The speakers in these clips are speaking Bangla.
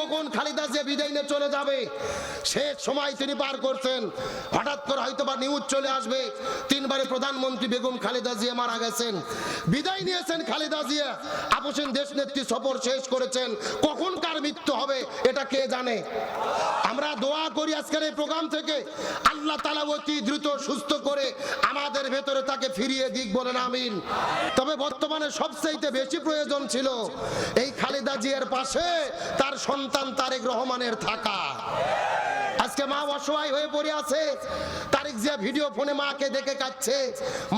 কখন খালিদা যে বিদায় নিয়ে চলে যাবে? শেষ সময় তিনি পার করছেন। হঠাৎ করে হয়তো বা নিউজ চলে আসবে। তিনবারে প্রধানমন্ত্রী বেগম খালেদা জিয়া মারা গেছেন। বিদায় নিয়েছেন খালেদা জিয়া। আপসেন দেশ নেত্রী সফর শেষ করেছেন। কখন কার মৃত্যু হবে, এটা কে জানে? আমরা দোয়া করি আজকের এই প্রোগ্রাম থেকে। আল্লাহ তালা অতি দ্রুত সুস্থ করে আমাদের ভেতরে তাকে ফিরিয়ে দিক বলেন, আমিন। তবে বর্তমানে সবচাইতে বেশি প্রয়োজন ছিল এই খালেদা জিয়ার পাশে তার সন্তান তারেক রহমানের থাকা। আজকে মা অসহায় হয়ে পড়ে আছে। তারিক ভিডিও ফোনে মাকে দেখে কাচ্ছে,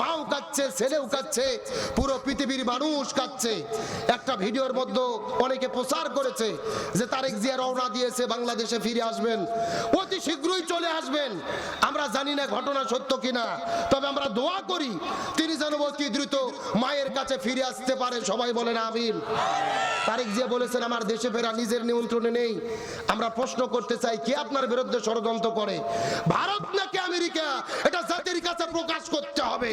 মাও কাচ্ছে, ছেলেও কাচ্ছে, পুরো পৃথিবীর মানুষ কাচ্ছে। একটা ভিডিওর মধ্যে অনেকে প্রচার করেছে যে তারেক জিয়া রওনা দিয়েছে, বাংলাদেশে ফিরে আসবেন। অতি শীঘ্রই চলে আসবেন। আমরা জানি না ঘটনা সত্য কিনা, তবে আমরা দোয়া করি তিনি যেন অতি দ্রুত মায়ের কাছে ফিরে আসতে পারে। সবাই বলেন আমিন। তারেক জিয়া বলেছেন, আমার দেশে ফেরা নিজের নিয়ন্ত্রণে নেই। আমরা প্রশ্ন করতে চাই, কে আপনার বিরুদ্ধে ষড়যন্ত্র করে? ভারত নাকি আমেরিকা? এটা জাতির কাছে প্রকাশ করতে হবে।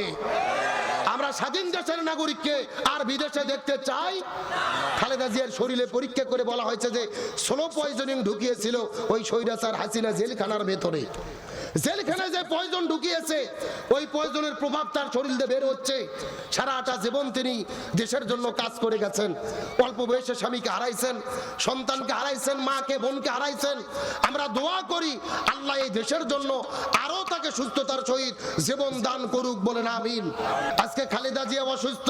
আমরা স্বাধীন দেশের নাগরিককে আর বিদেশে দেখতে চাই। খালেদা জিয়ার শরীরে পরীক্ষা করে বলা হয়েছে যে স্লো পয়জনিং ঢুকিয়েছিল ওই স্বৈরাচার হাসিনা জেলখানার ভেতরে। জেলখানায় যে পয়জন ঢুকিয়েছে, ওই পয়জনের প্রভাব তার শরীর দিয়ে বের হচ্ছে। সারাটা জীবন তিনি দেশের জন্য কাজ করে গেছেন। অল্প বয়সে স্বামীকে হারাইছেন, সন্তানকে হারাইছেন, মাকে, বোনকে হারাইছেন। আমরা দোয়া করি, আল্লাহ এই দেশের জন্য আরও তাকে সুস্থতার সহিত জীবন দান করুক বলে না আমিন। আজকে খালেদা জিয়া অসুস্থ,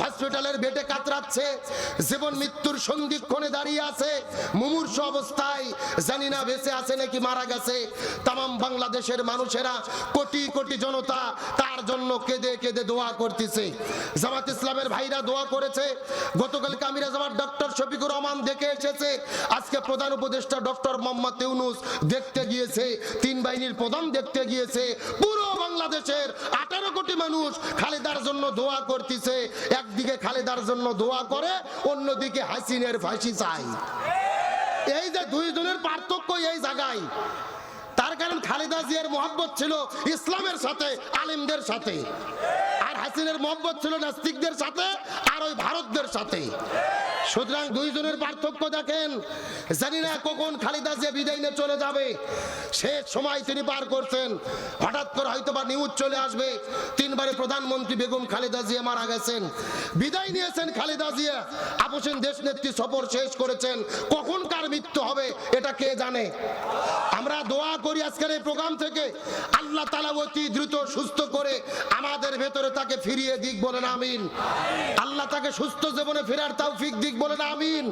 হসপিটালের বেটে কাতরাচ্ছে, জীবন মৃত্যুর সন্ধিক্ষণে দাঁড়িয়ে আছে, মুমূর্ষ অবস্থায়, জানি না বেঁচে আছে নাকি মারা গেছে। তাম বাংলাদেশের মানুষেরা কোটি কোটি জনতা তার জন্য কেঁদে কেঁদে দোয়া করতেছে। জামাত ইসলামের ভাইরা দোয়া করেছে। গতকাল কামিরা জামাত ডক্টর শফিকুর রহমান দেখে এসেছে। আজকে প্রধান উপদেষ্টা ডক্টর মোহাম্মদ ইউনুস দেখতে গিয়েছে। তিন বাহিনীর প্রধান দেখতে গিয়েছে। পুরো বাংলাদেশের আঠারো কোটি মানুষ খালেদার জন্য দোয়া করতেছে। একদিকে খালেদার জন্য দোয়া করে, অন্যদিকে হাসিনের ফাঁসি চাই এই যে দুইজনের পার্থক্য এই জায়গায়। কারণ খালেদা জিয়ার মহব্বত ছিল ইসলামের সাথে, আলিমদের সাথে। আর হাসিনের মহব্বত ছিল নাস্তিকদের সাথে, আর ওই ভারতদের সাথে। সুতরাং দুইজনের পার্থক্য দেখেন। জানি না কখন খালিদা যে বিদায় চলে যাবে শেষ সময় তিনি পার করছেন। হঠাৎ করে হয়তো বা নিউজ চলে আসবে, তিনবারে প্রধানমন্ত্রী বেগম খালেদা জিয়া মারা গেছেন। বিদায় নিয়েছেন খালেদা জিয়া। আপসেন দেশ নেত্রী সফর শেষ করেছেন। কখন কার মৃত্যু হবে, এটা কে জানে? আমরা দোয়া করি আজকের এই প্রোগ্রাম থেকে, আল্লাহ তালা অতি দ্রুত সুস্থ করে আমাদের ভেতরে তাকে ফিরিয়ে দিক, বলেন আমিন। আল্লাহ তাকে সুস্থ জীবনে ফেরার তৌফিক দিক বলেন, আমিন।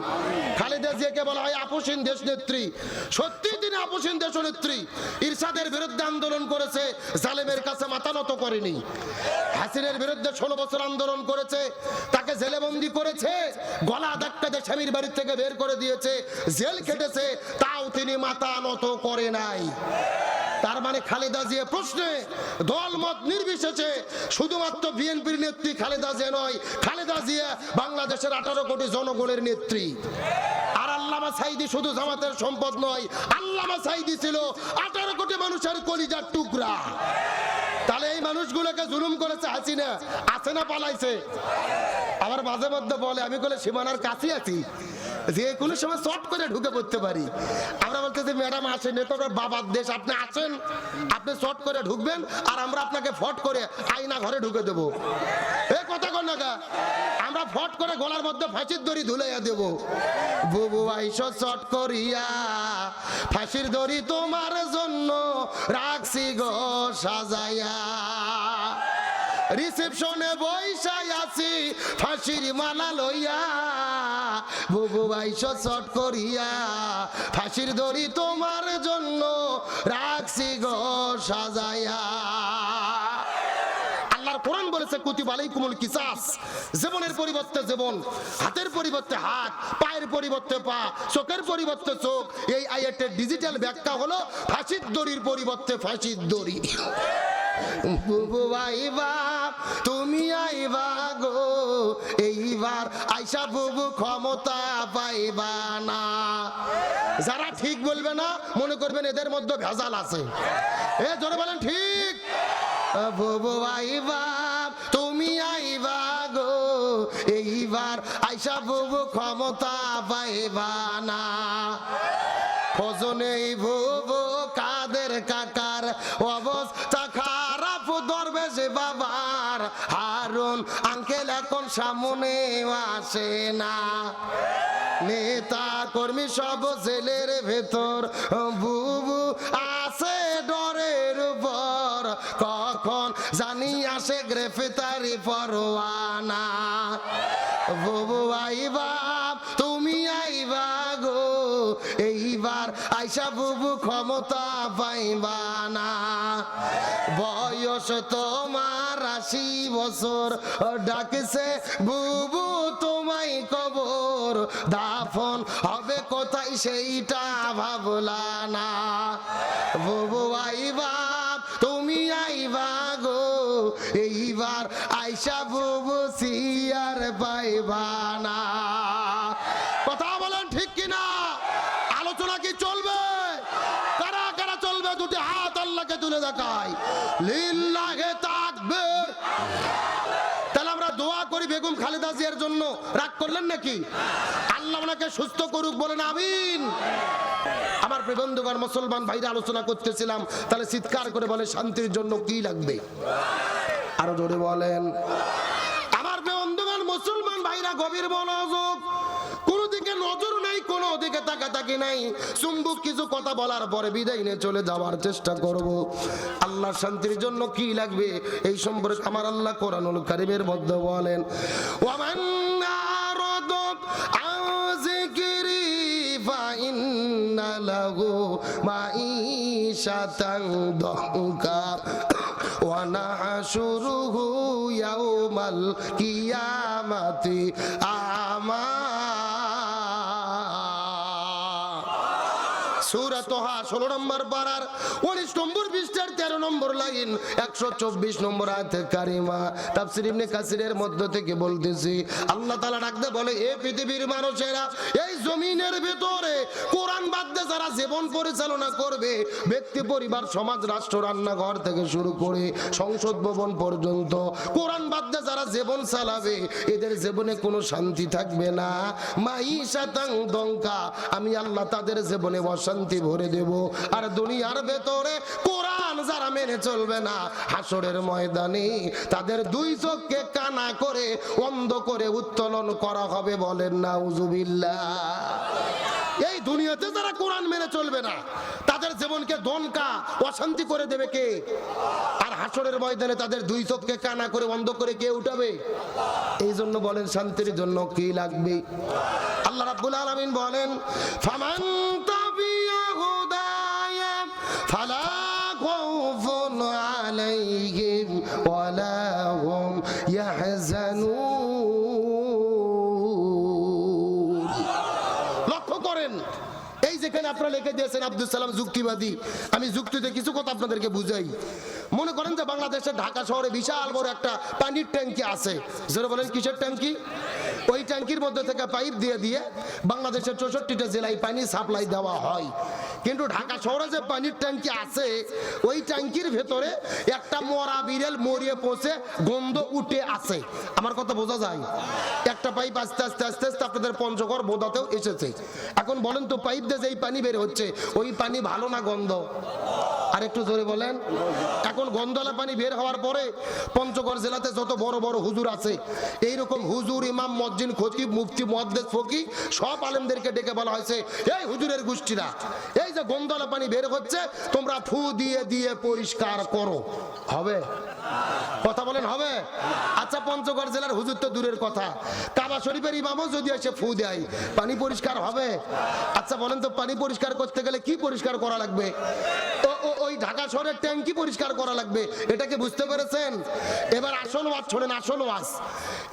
খালেদা জিয়াকে বলা হয় আপসীন দেশ নেত্রী। সত্যি তিনি আপসীন দেশ নেত্রী। ইরশাদের বিরুদ্ধে আন্দোলন করেছে, জালেমের কাছে মাথা নত করেনি। হাসিনের বিরুদ্ধে ষোলো বছর আন্দোলন করেছে, তাকে জেলে বন্দি করেছে, গলা ধাক্কা স্বামীর বাড়ি থেকে বের করে দিয়েছে, জেল খেটেছে, তাও তিনি মাথা নত করে নাই। তার মানে খালেদা জিয়া প্রশ্নে দল মত নির্বিশেষে শুধুমাত্র বিএনপির নেত্রী খালেদা জিয়া নয় খালেদা জিয়া বাংলাদেশের আঠারো কোটি জনগণের নেত্রী। আর আল্লামা সাইদি শুধু জামাতের সম্পদ নয়, আল্লামা সাইদি ছিল আঠারো কোটি মানুষের কলিজার টুকরা। তাহলে এই মানুষগুলোকে জুলুম করেছে হাসিনা, আছে না পালাইছে? মাঝে মধ্যে বলে, আমি বলে সীমানার কাছে আছি, যে কোনো সময় শর্ট করে ঢুকে পড়তে পারি। আমরা বলতেছি, ম্যাডাম, আসেন এ তো আপনার বাবার দেশ, আপনি আছেন আপনি শর্ট করে ঢুকবেন, আর আমরা আপনাকে ফট করে আয়না ঘরে ঢুকে দেবো। এ কথা আমরা ফট করে মধ্যে ফাঁসির দড়ি ধুলাইয়া দেব। বুবু আইস শর্ট করিয়া ফাঁসির দড়ি তোমার জন্য রাখছি গো সাজাইয়া। রিসেপশনে বৈশাই আছি, ফাঁসির মালা লইয়া। বুবু বাইশ চট করিয়া ফাঁসির দড়ি তোমার জন্য রাখছি গো আল্লাহর কোরআন বলেছে কুতিব আলাইকুমুল কিসাস। জীবনের পরিবর্তে জীবন, হাতের পরিবর্তে হাত, পায়ের পরিবর্তে পা, চোখের পরিবর্তে চোখ। এই আয়াতের ডিজিটাল ব্যাখ্যা হলো ফাঁসির দড়ির পরিবর্তে ফাঁসির দড়ি। তুমি আইবা গো, এইবার আইসা বুবু ক্ষমতা পাইবা না। যারা ঠিক বলবে না, মনে করবেন এদের মধ্যে ভেজাল আছে। এ জোরে বলেন, ঠিক? বুবু আইবা তুমি আইবা গো, এইবার আইসা বুবু ক্ষমতা পাইবা না। ফজনে বুবু কাদের কাকার অবস্থা খারাপ, দরবেশ বাবার হারুন, আঙ্কেল এখন সামনে আসে না। নেতা কর্মী সব জেলের ভেতর জানি আসে গ্রেফতারি পরোয়ানা। বুবু আইবা, তুমি আইবা গো, এইবার আইসা বুবু ক্ষমতা পাইবা না। বয়স তোমার আশি বছর, ডাকছে বুবু তোমায় কবর। দাফন হবে কোথায় সেইটা ভাবলা না। বুবু আইবা, তুমি আইবা গো এইবার আইসা বুবু সিয়ার পাইবা না কথা বলেন ঠিক কিনা? আলোচনা কি চলবে? কারা কারা চলবে? দুটি হাত আল্লাহকে তুলে দেখায় লিল্লাহে তাকবীর। তাহলে আমরা দোয়া করি বেগম খালেদা জিয়ার জন্য। রাগ করলেন নাকি? ওনাকে সুস্থ করুক বলেন আমিন। আমার প্রবন্ধকার মুসলমান ভাইরা আলোচনা করতেছিলাম, তাহলে চিৎকার করে বলে শান্তির জন্য কি লাগবে? আরও জোরে বলেন। আমার বন্ধুগণ, মুসলমান ভাইরা, গভীর মনোযোগ। আল্লাহ শান্তির জন্য কি লাগবে? এই সম্পর্কে আমার আল্লাহ কোরআনুল কারিমের মধ্যে বলেন ফাইন্না লাহু মাঈশাতান দহকা ونحشره يوم القيامة أعمى সূরা তোহা ষোলো নম্বর পাড়ার উনিশ নম্বর তেরো নম্বর লাইন, একশো চব্বিশ নম্বর কারিমা। মধ্য থেকে বলতেছি, আল্লাহ ডাকতে বলে, এ পৃথিবীর মানুষেরা, এই জমিনের ভিতরে যারা জীবন পরিচালনা করবে, ব্যক্তি, পরিবার, সমাজ, রাষ্ট্র, রান্নাঘর থেকে শুরু করে সংসদ ভবন পর্যন্ত কোরআন বাদ দিয়ে যারা জীবন চালাবে, এদের জীবনে কোনো শান্তি থাকবে না। মাইশাতাং দঙ্কা আমি আল্লাহ তাদের জীবনে অশান্তি ভরে দেব। আর দুনিয়ার ভেতরে কোরআন যারা মেনে চলবে না হাসরের ময়দানে তাদের দুই চোখকে কানা করে অন্ধ করে উত্তোলন করা হবে বলেন না উজুবিল্লাহ এই দুনিয়াতে যারা কোরআন মেনে চলবে না, তাদের জীবনকে দনকা, অশান্তি করে দেবে কে? আর হাসরের ময়দানে তাদের দুই চোখকে কানা করে বন্ধ করে কে উঠাবে? এই জন্য বলেন, শান্তির জন্য কি লাগবে? আল্লাহ রাব্বুল আলামিন বলেন, ফামান তাবিয়া হুদায়া, ফালা যেখানে আপনারা লিখে দিয়েছেন আব্দুল সালাম যুক্তিবাদী। আমি যুক্তিতে কিছু কথা আপনাদেরকে বুঝাই। মনে করেন যে বাংলাদেশের ঢাকা শহরে বিশাল বড় একটা পানির ট্যাঙ্কি আছে। যেটা বলেন, কিসের ট্যাঙ্কি? ওই ট্যাঙ্কির মধ্যে থেকে পাইপ দিয়ে দিয়ে বাংলাদেশের চৌষট্টিটা জেলায় পানি সাপ্লাই দেওয়া হয়। কিন্তু ঢাকা শহরে যে পানির ট্যাঙ্কি আছে, ওই ট্যাঙ্কির ভেতরে একটা মরা বিড়েল মরিয়ে পচে, গন্ধ উঠে আছে। আমার কথা বোঝা যায়? একটা পাইপ আস্তে আস্তে আস্তে আস্তে আপনাদের পঞ্চগড় বোধাতেও এসেছে। এখন বলেন তো, পাইপ দিয়ে যেই পানি বের হচ্ছে, ওই পানি ভালো না গন্ধ? আর একটু জোরে বলেন। এখন গন্ধলা পানি বের হওয়ার পরে পঞ্চগড় জেলাতে যত বড় বড় হুজুর আছে, এইরকম হুজুর, ইমাম, মসজিদ, খতিব, মুফতি মহাদ্দেশ ফকি, সব আলেমদেরকে ডেকে বলা হয়েছে, এই হুজুরের গোষ্ঠীরা এই যে গন্ধলা পানি বের হচ্ছে, তোমরা ফু দিয়ে দিয়ে পরিষ্কার করো। হবে? কথা বলেন, হবে? আচ্ছা পঞ্চগড় জেলার হুজুর তো দূরের কথা। কাবা শরীফের ইমামও যদি এসে ফু দেয়, পানি পরিষ্কার হবে? আচ্ছা বলেন তো, পানি পরিষ্কার করতে গেলে কি পরিষ্কার করা লাগবে? ঢাকা শহরের ট্যাঙ্কি পরিষ্কার করা লাগবে এটাকে বুঝতে পেরেছেন? এবার আসল ওয়াজ, শোনেন, আসল ওয়াজ।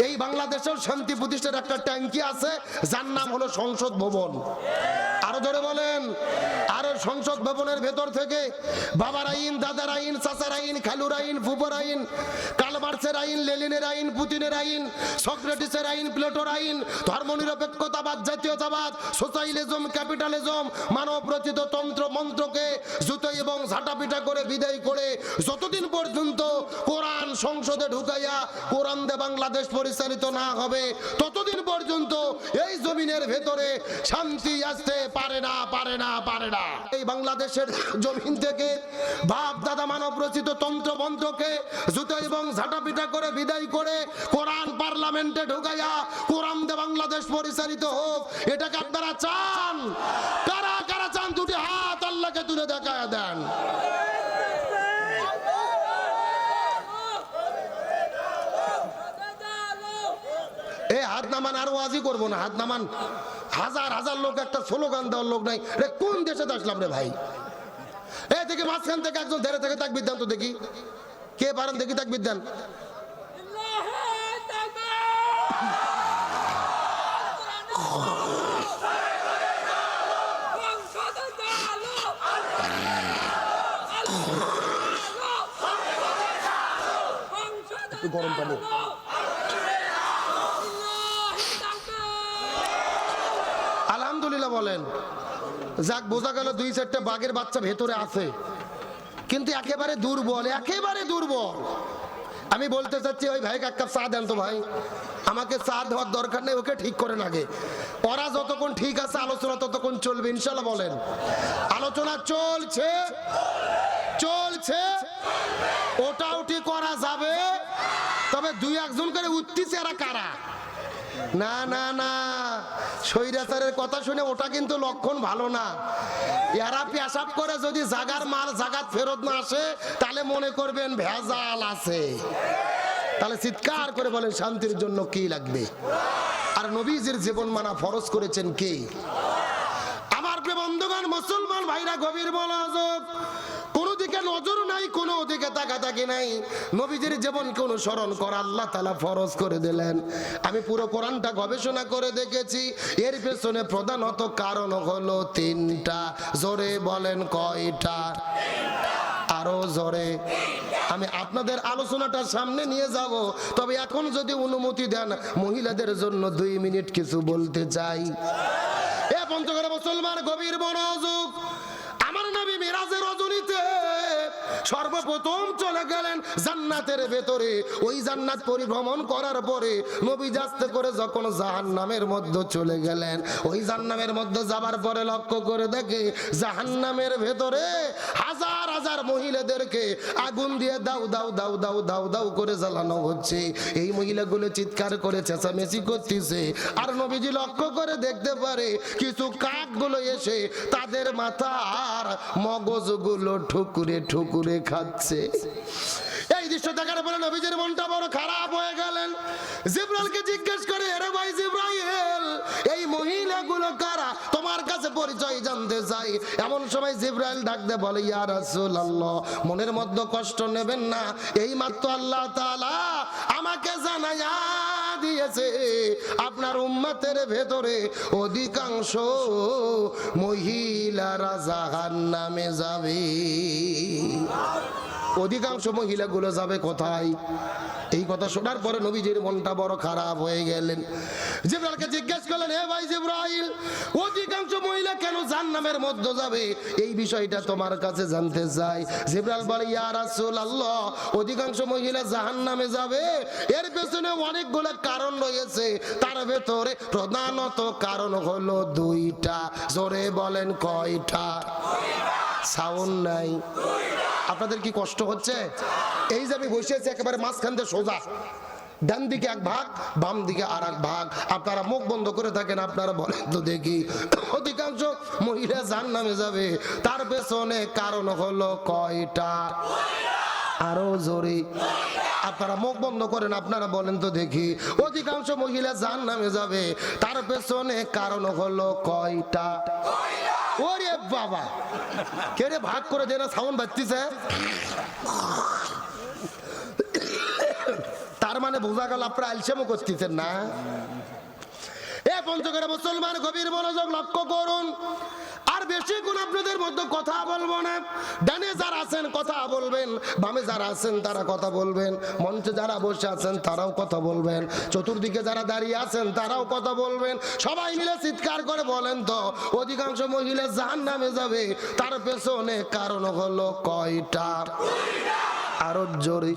এই বাংলাদেশেও শান্তি প্রতিষ্ঠার একটা ট্যাঙ্কি আছে, যার নাম হলো সংসদ ভবন। আরও ধরে বলেন। আর সংসদ ভবনের ভেতর থেকে বাবার আইন, দাদার আইন, চাচার আইন, খালুর আইন ফুপর আইন কালমার্সের আইন, লেলিনের আইন, পুতিনের আইন, সক্রেটিসের আইন, প্লেটোর আইন, ধর্মনিরপেক্ষতাবাদ, জাতীয়তাবাদ সোশ্যালিজম ক্যাপিটালিজম মানব রচিত তন্ত্র মন্ত্রকে জুতো এবং ঝাঁটাপিটা করে বিদায় করে যতদিন পর্যন্ত কোরআন সংসদে ঢুকাইয়া কোরআন দে বাংলাদেশ পরিচালিত না হবে, ততদিন পর্যন্ত এই জমিনের ভেতরে শান্তি আসতে পারে না পারে না পারে না। এই বাংলাদেশের জমিন থেকে বাপ, দাদা, মানব রচিত তন্ত্র মন্ত্রকে জুতো এবং ঝাঁটাপিটা করে বিদায় করে কোরআন পার্লামেন্টে ঢুকাইয়া কোরআন দে বাংলাদেশ পরিচালিত হোক, এটাকে আপনারা চান। কারা কারা চান দুটি হাত আল্লাহকে তুলে দেখায় দেন? এ হাত নামান আর ওয়াজি করব না, হাত নামান হাজার হাজার লোক, একটা স্লোগান দেওয়ার লোক নাই। রে, কোন দেশে আসলাম রে ভাই? এ দেখি মাঝখান থেকে একজন ধরে থেকে, তাক বিদ্যান তো দেখি। কে পারেন দেখি তাক বিদ্যান? গরম পানি। বলেন। যাক, বোঝা গেল দুই চারটা বাঘের বাচ্চা ভেতরে আছে। কিন্তু একেবারে দুর্বল একেবারে দুর্বল। আমি বলতে চাচ্ছি, ওই ভাইকে এক কাপ চা দেন তো ভাই। আমাকে চা দেওয়ার দরকার নেই, ওকে ঠিক করে লাগে ওরা যতক্ষণ ঠিক আছে, আলোচনা ততক্ষণ চলবে, ইনশাল্লাহ বলেন। আলোচনা চলছে চলছে। ওটা উঠি করা যাবে। তবে দুই একজন করে উঠতেছে এরা কারা? না না না। স্বৈরাচারের কথা শুনে ওটা কিন্তু লক্ষণ ভালো না। এরা পেশাব করে যদি জাগার মাল জাগাত ফেরত না আসে, তাহলে মনে করবেন ভেজাল আছে। তাহলে চিৎকার করে বলেন, শান্তির জন্য কি লাগবে? আর নবীজির জীবন মানা ফরজ করেছেন কে? আমার বন্ধুগণ, মুসলমান ভাইরা, গভীর মনোযোগ। নজর নাই, কোনো দিকে তাকাতাকি নাই। নবীজির জীবনকে অনুসরণ করা আল্লাহ তালা ফরজ করে দিলেন। আমি পুরো কোরআনটা গবেষণা করে দেখেছি। এর পেছনে প্রধানত কারণ হলো তিনটা। জোরে বলেন কয়টা? আরও জোরে। আমি আপনাদের আলোচনাটা সামনে নিয়ে যাব। তবে এখন যদি অনুমতি দেন, মহিলাদের জন্য দুই মিনিট কিছু বলতে চাই। এ পঞ্চগড় মুসলমান গভীর মনোযোগ। আমার নবী মিরাজের রজনীতে সর্বপ্রথম চলে গেলেন জান্নাতের ভেতরে। ওই জান্নাত পরিভ্রমণ করার পরে নবী যাস্তে করে যখন জাহান্নামের মধ্যে চলে গেলেন, ওই জাহান্নামের মধ্যে যাবার পরে লক্ষ্য করে দেখে জাহান্নামের ভেতরে হাজার হাজার মহিলাদেরকে আগুন দিয়ে দাও দাও দাও দাও দাও দাও করে জ্বালানো হচ্ছে। এই মহিলাগুলো চিৎকার করে চেঁচামেচি করতেছে। আর নবীজি লক্ষ্য করে দেখতে পারে কিছু কাকগুলো এসে তাদের মাথার মগজগুলো ঠুকুরে ঠুকুরে খাচ্ছে। এই দৃশ্য দেখার পরে নবীজির মনটা বড় খারাপ হয়ে গেলেন। জিব্রাইলকে জিজ্ঞেস করে, এরে ভাই জিব্রাইল, এই মহিলাগুলো কারা? তোমার কাছে পরিচয় জানতে চাই। এমন সময় জিব্রাইল ডাকতে বলে, ইয়া রাসূলুল্লাহ, মনের মধ্যে কষ্ট নেবেন না। এই মাত্র আল্লাহ তাআলা আমাকে জানায়া দিয়েছে। আপনার উম্মাতের ভেতরে অধিকাংশ মহিলারা জাহান নামে যাবে। অধিকাংশ মহিলাগুলো যাবে কোথায়? এই কথা শোনার পরে নবীজির মনটা বড় খারাপ হয়ে গেলেন। জিব্রাইলকে জিজ্ঞেস করলেন হে ভাই জিব্রাইল, অধিকাংশ মহিলা কেন জাহান্নামের মধ্যে যাবে? এই বিষয়টা তোমার কাছে জানতে চাই। জিব্রাইল বলে, ইয়া রাসূলুল্লাহ, অধিকাংশ মহিলা জাহান্নামে যাবে। এর পেছনে অনেকগুলো কারণ রয়েছে। তার ভেতরে প্রধানত কারণ হলো দুইটা। জোরে বলেন কয়টা? সাউন্ড নাই। আপনাদের কি কষ্ট হচ্ছে? এই যে আমি বসে আছি একেবারে মাঝখান দিয়ে সোজা। ডান দিকে এক ভাগ, বাম দিকে আর এক ভাগ। আপনারা মুখ বন্ধ করে থাকেন, আপনারা বলেন তো দেখি। অধিকাংশ মহিলা যার নামে যাবে। তার পেছনে কারণ হলো কয়টা? আরও জোরে। আপনারা মুখ বন্ধ করেন, আপনারা বলেন তো দেখি। অধিকাংশ মহিলা যার নামে যাবে। তার পেছনে কারণ হলো কয়টা? ওরে বাবা। কে রে ভাগ করে দেনা সাউন্ড বাজতিছে? তার মানে বোঝা গেল আপনারা আলসেমো করতেছেন না? এ পঞ্চগড়ে মুসলমান গভীর মনোযোগ লক্ষ্য করুন। আপনাদের মধ্যে কথা বলব না। ডানে যারা আছেন কথা বলবেন, বামে যারা আছেন তারা কথা বলবেন, মঞ্চে যারা বসে আছেন তারাও কথা বলবেন, চতুর্দিকে যারা দাঁড়িয়ে আছেন তারাও কথা বলবেন। সবাই মিলে চিৎকার করে বলেন তো, অধিকাংশ মহিলা জাহান নামে যাবে, তার পেছনে কারণ হলো কয়টা? আরও জোরে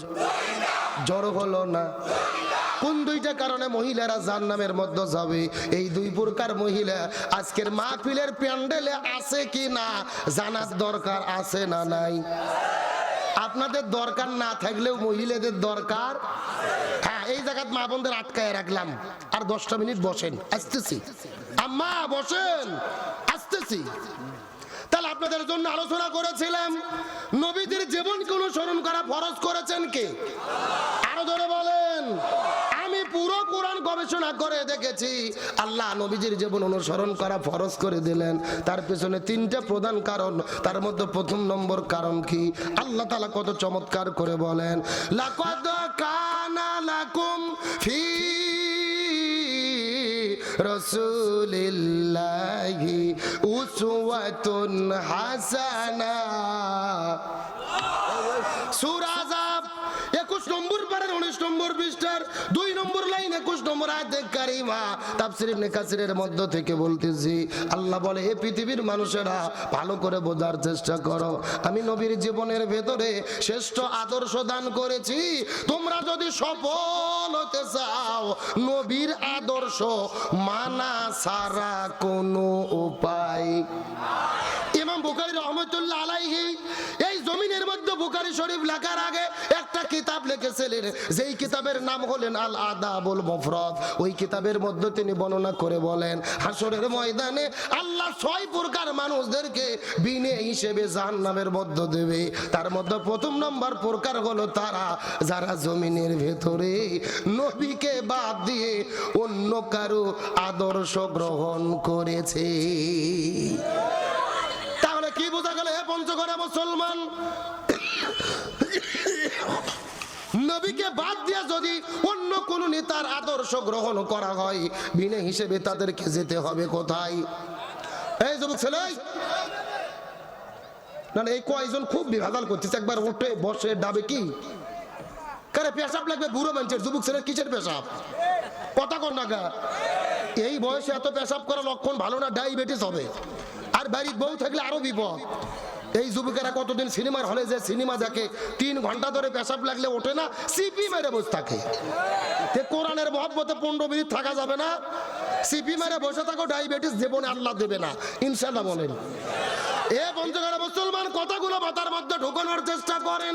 জড়ো হলো না। কোন দুইটা কারণে মহিলারা জাহান্নামের মধ্যে যাবে? এই দুই প্রকার মহিলা আজকের মাহফিলের প্যান্ডেলে আছে কি না? জানার দরকার আছে না নাই? আপনাদের দরকার না থাকলেও মহিলাদের দরকার? হ্যাঁ এই জায়গাত মা বোনদের আটকায় রাখলাম। আর দশটা মিনিট বসেন, আসতেছি। আম্মা, বসেন, আসতেছি। তাহলে আপনাদের জন্য আলোচনা করেছিলাম, নবীদের জীবনকে অনুসরণ করা ফরজ করেছেন কে? আরও ধরে বলেন আমি পুরো কোরআন গবেষণা করে দেখেছি, আল্লাহ নবীজির জীবন অনুসরণ করা ফরজ করে দিলেন। তার পেছনে তিনটা প্রধান কারণ, তার মধ্যে প্রথম নম্বর কারণ কি? আল্লাহ তালা কত চমৎকার করে বলেন, লাকাদ লাকুম ফি রসুলিল্লাহি উসওয়াতুন হাসানা। সূরা নম্বর পৃষ্ঠার দুই নম্বর লাইন 21 নম্বর আয়াতে কারিমা তাফসীর ইবনে মধ্য থেকে বলতেছি, আল্লাহ বলে হে পৃথিবীর মানুষেরা ভালো করে বোঝার চেষ্টা করো। আমি নবীর জীবনের ভেতরে শ্রেষ্ঠ আদর্শ দান করেছি। তোমরা যদি সফল হতে চাও, নবীর আদর্শ মানা ছাড়া কোনো উপায় ইমাম বুখারী রহমতুল্লাহ আলাইহি জমিনের মধ্যে বুখারী শরীফ লেখার আগে একটা কিতাব লিখেছিলেন, যেই কিতাবের নাম হলেন আল আদাবুল মুফরদ। ওই কিতাবের মধ্যে তিনি বর্ণনা করে বলেন হাসরের ময়দানে আল্লাহ ছয় প্রকার মানুষদেরকে বিনে হিসেবে জাহান্নামের মধ্য দেবে। তার মধ্যে প্রথম নম্বর প্রকার হলো তারা, যারা জমিনের ভেতরে নবীকে বাদ দিয়ে অন্য কারও আদর্শ গ্রহণ করেছে। তাহলে কি বোঝা গেল হে পঞ্চগড়ে মুসলমান? নবীকে বাদ দিয়ে যদি অন্য কোন নেতার আদর্শ গ্রহণ করা হয়, বিনে হিসেবে তাদেরকে যেতে হবে কোথায়? এই যুবক ছেলে না এই খুব করতেছে, একবার উঠে বসে ডাবে কি? পেশাব লাগবে বুড়ো মানুষের? যুবক ছেলের কিসের পেশাব? কথা কর না এই বয়সে এত পেশাব করা লক্ষণ ভালো না, ডায়াবেটিস হবে। আর বাড়ির বউ থাকলে আরও বিপদ। এই যুবকেরা কতদিন সিনেমার হলে যে সিনেমা দেখে? তিন ঘণ্টা ধরে পেশাব লাগলে ওঠে না, সিপি মেরে বসে থাকে। কোরআনের মহব্বতে পনেরো মিনিট থাকা যাবে না। সিপি মেরে বসে থাকো, ডায়াবেটিস জীবনে আল্লাহ দেবে না। ইনশাল্লাহ বলেন। এ পঞ্চগড়া মুসলমান, কথাগুলো মাথার মধ্যে ঢোকানোর চেষ্টা করেন।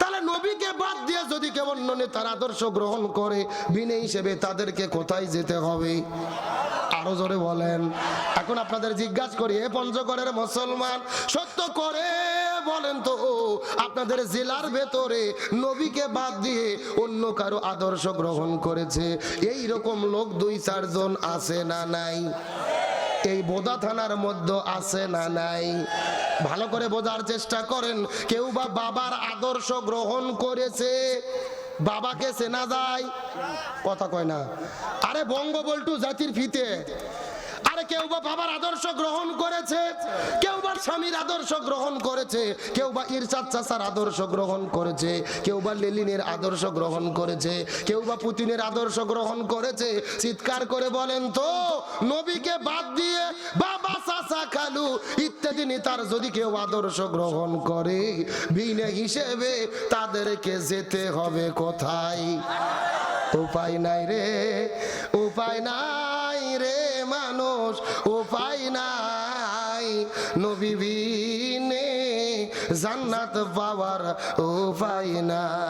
তাহলে নবীকে বাদ দিয়ে যদি কেউ অন্য নেতার আদর্শ গ্রহণ করে বিনে হিসেবে তাদেরকে কোথায় যেতে হবে? আরও জোরে বলেন। এখন আপনাদের জিজ্ঞাসা করি, এ পঞ্চগড়ের মুসলমান সত্য করে বলেন তো? আপনাদের জেলার ভেতরে নবীকে বাদ দিয়ে অন্য কারও আদর্শ গ্রহণ করেছে। এই রকম লোক দুই, চারজন আছে না নাই? এই বোদা থানার মধ্যে আছে না নাই? ভালো করে বোঝার চেষ্টা করেন, কেউ বা বাবার আদর্শ গ্রহণ করেছে? বাবাকে চেনা যায়। কথা কয় না। আরে বঙ্গবল্টু জাতির ফিতে। আরে কেউ বা বাবার আদর্শ গ্রহণ করেছে, কেউ বা স্বামীর আদর্শ গ্রহণ করেছে, কেউ বা ইরশাদ চাচার আদর্শ গ্রহণ করেছে, কেউ বা লেলিনের আদর্শ গ্রহণ করেছে, কেউ বা পুতিনের আদর্শ গ্রহণ করেছে। চিৎকার করে বলেন তো, নবীকে বাদ দিয়ে বাবা ইত্যাদি যদি কেউ আদর্শ গ্রহণ করে, বিনে হিসেবে তাদেরকে যেতে হবে কোথায়? উপায় নাই রে, উপায় নাই রে মানুষ, উপায় নাই। নবীবিনে জান্নাত পাওয়ার উপায় নাই।